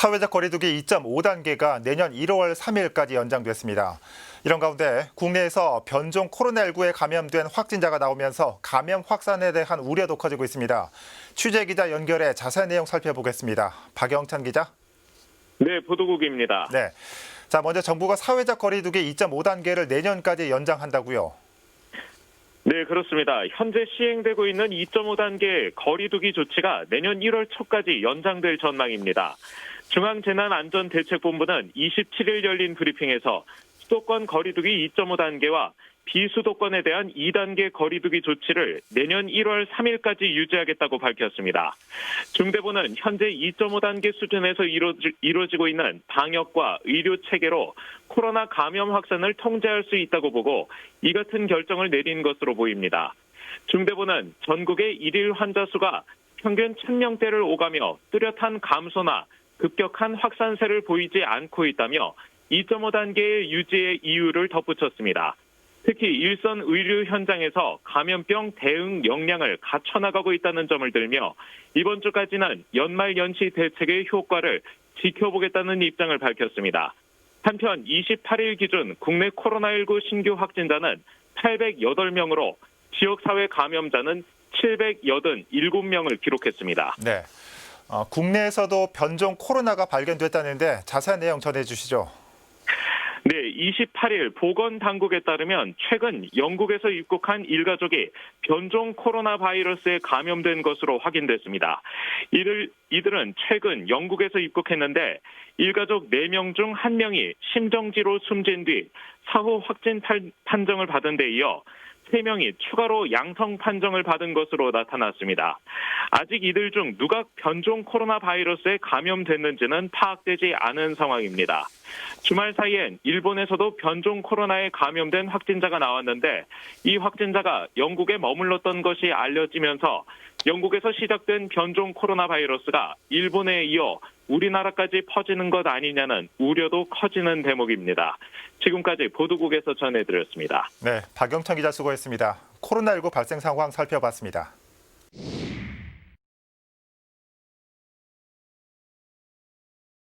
사회적 거리두기 2.5단계가 내년 1월 3일까지 연장됐습니다. 이런 가운데 국내에서 변종 코로나19에 감염된 확진자가 나오면서 감염 확산에 대한 우려도 커지고 있습니다. 취재 기자 연결해 자세한 내용 살펴보겠습니다. 박영찬 기자. 네, 보도국입니다. 네. 자, 먼저 정부가 사회적 거리두기 2.5단계를 내년까지 연장한다고요. 네, 그렇습니다. 현재 시행되고 있는 2.5단계 거리두기 조치가 내년 1월 초까지 연장될 전망입니다. 중앙재난안전대책본부는 27일 열린 브리핑에서 수도권 거리두기 2.5단계와 비수도권에 대한 2단계 거리두기 조치를 내년 1월 3일까지 유지하겠다고 밝혔습니다. 중대본은 현재 2.5단계 수준에서 이루어지- 이루어지 고 있는 방역과 의료 체계로 코로나 감염 확산을 통제할 수 있다고 보고 이 같은 결정을 내린 것으로 보입니다. 중대본은 전국의 일일 환자 수가 평균 1000명대를 오가며 뚜렷한 감소나 급격한 확산세를 보이지 않고 있다며 2.5단계의 유지의 이유를 덧붙였습니다. 특히 일선 의료 현장에서 감염병 대응 역량을 갖춰나가고 있다는 점을 들며 이번 주까지는 연말 연시 대책의 효과를 지켜보겠다는 입장을 밝혔습니다. 한편 28일 기준 국내 코로나19 신규 확진자는 808명으로 지역사회 감염자는 787명을 기록했습니다. 네. 어, 국내에서도 변종 코로나가 발견됐다는데 자세한 내용 전해 주시죠. 네, 28일 보건 당국에 따르면 최근 영국에서 입국한 일가족이 변종 코로나 바이러스에 감염된 것으로 확인됐습니다. 이들, 이들은 최근 영국에서 입국했는데 일가족 4명 중 1명이 심정지로 숨진 뒤 사후 확진 판- 판정을 받은 데 이어 3명이 추가로 양성 판정을 받은 것으로 나타났습니다. 아직 이들 중 누가 변종 코로나 바이러스에 감염됐는지는 파악되지 않은 상황입니다. 주말 사이엔 일본에서도 변종 코로나에 감염된 확진자가 나왔는데 이 확진자가 영국에 머물렀던 것이 알려지면서 영국에서 시작된 변종 코로나 바이러스가 일본에 이어 우리나라까지 퍼지는 것 아니냐는 우려도 커지는 대목입니다. 지금까지 보도국에서 전해드렸습니다. 네, 박영찬 기자 수고했습니다. 코로나19 발생 상황 살펴봤습니다.